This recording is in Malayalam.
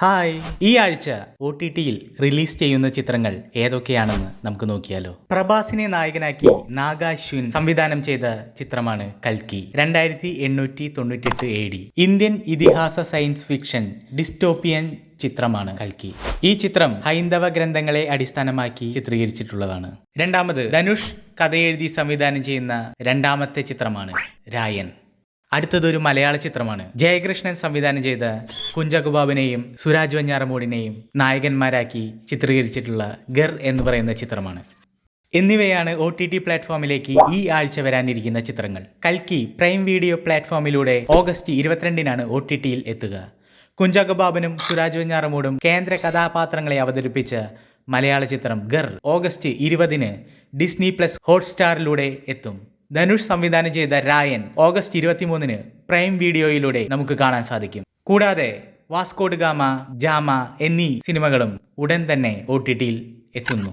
ഹായ്. ഈ ആഴ്ച ഒ ടി ടിയിൽ റിലീസ് ചെയ്യുന്ന ചിത്രങ്ങൾ ഏതൊക്കെയാണെന്ന് നമുക്ക് നോക്കിയാലോ. പ്രഭാസിനെ നായകനാക്കി നാഗാശ്വിൻ സംവിധാനം ചെയ്ത ചിത്രമാണ് കൽക്കി. രണ്ടായിരത്തി എണ്ണൂറ്റി എ ഡി. ഇന്ത്യൻ ഇതിഹാസ സയൻസ് ഫിക്ഷൻ ഡിസ്റ്റോപ്പിയൻ ചിത്രമാണ് കൽക്കി. ഈ ചിത്രം ഹൈന്ദവ ഗ്രന്ഥങ്ങളെ അടിസ്ഥാനമാക്കി ചിത്രീകരിച്ചിട്ടുള്ളതാണ്. രണ്ടാമത് ധനുഷ് കഥയെഴുതി സംവിധാനം ചെയ്യുന്ന രണ്ടാമത്തെ ചിത്രമാണ് രായൻ. അടുത്തതൊരു മലയാള ചിത്രമാണ്. ജയകൃഷ്ണൻ സംവിധാനം ചെയ്ത കുഞ്ചകുബാബിനെയും സുരാജ് വഞ്ഞാറമൂടിനെയും നായകന്മാരാക്കി ചിത്രീകരിച്ചിട്ടുള്ള ഗർ എന്ന് പറയുന്ന ചിത്രമാണ്. എന്നിവയാണ് ഒ ടി ടി പ്ലാറ്റ്ഫോമിലേക്ക് ഈ ആഴ്ച വരാനിരിക്കുന്ന ചിത്രങ്ങൾ. കൽക്കി പ്രൈം വീഡിയോ പ്ലാറ്റ്ഫോമിലൂടെ ഓഗസ്റ്റ് ഇരുപത്തിരണ്ടിനാണ് ഒ ടി ടിയിൽ എത്തുക. കുഞ്ചകബാബനും സുരാജ് വഞ്ഞാറമൂടും കേന്ദ്ര കഥാപാത്രങ്ങളെ അവതരിപ്പിച്ച മലയാള ചിത്രം ഗർ ഓഗസ്റ്റ് ഇരുപതിന് ഡിസ്നി പ്ലസ് ഹോട്ട്സ്റ്റാറിലൂടെ എത്തും. ധനുഷ് സംവിധാനം ചെയ്ത രായൻ ഓഗസ്റ്റ് ഇരുപത്തിമൂന്നിന് പ്രൈം വീഡിയോയിലൂടെ നമുക്ക് കാണാൻ സാധിക്കും. കൂടാതെ വാസ്കോഡ് ഗാമ ജാമ എന്നീ സിനിമകളും ഉടൻ തന്നെ ഒ എത്തുന്നു.